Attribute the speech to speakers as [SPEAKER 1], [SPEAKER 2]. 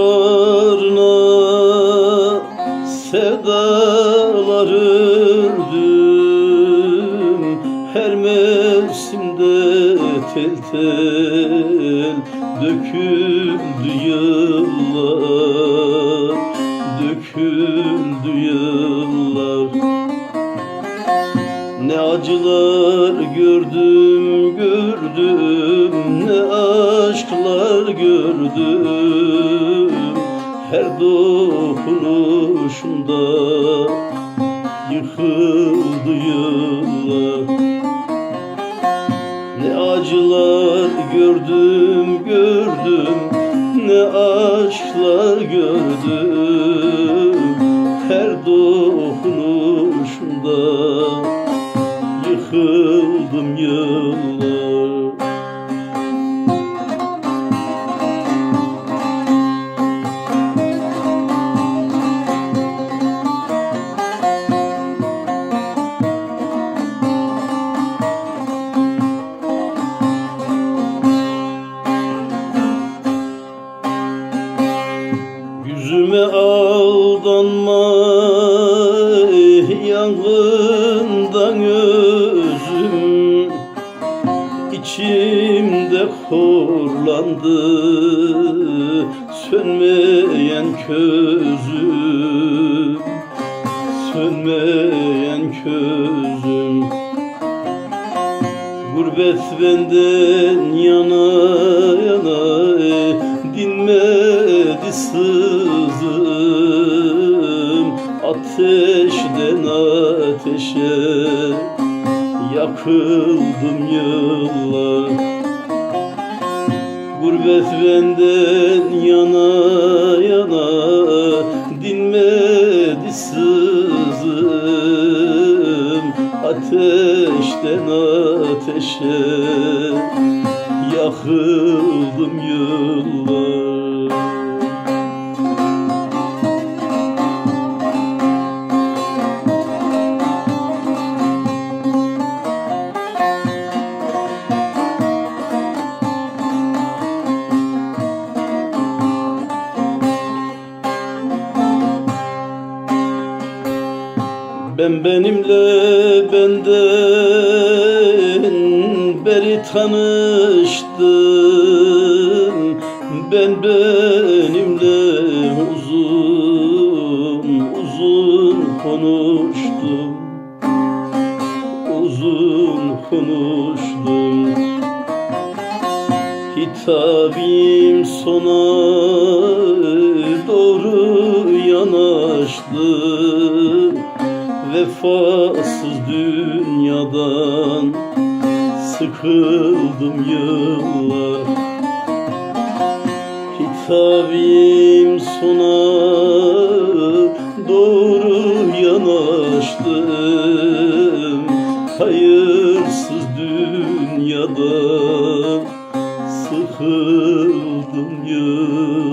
[SPEAKER 1] bağrına sedalar ördüm Her mevsimde tel tel döküldü yıllar Döküldü yıllar. Ne acılar gördüm gördüm ne aşklar gördüm. Her dokunuşunda Yıkıldı yıllar. Ne acılar gördüm gördüm Ne aşklar gördüm İçimde korlandı sönmeyen közüm Sönmeyen közüm Gurbet benden yana yana dinmedi sızım. Ateşten ateşe yakıldım yıllar Gurbet benden yana yana dinmedi sızım. Ateşten ateşe yakıldım yıllar Ben benimle benden beri tanıştım Ben benimle uzun uzun konuştum Uzun konuştum Hitabim sona doğru yanaştı Vefasız dünyadan sıkıldım yıllar. Hitabim sona doğru yanaştım Hayırsız dünyadan sıkıldım yıllar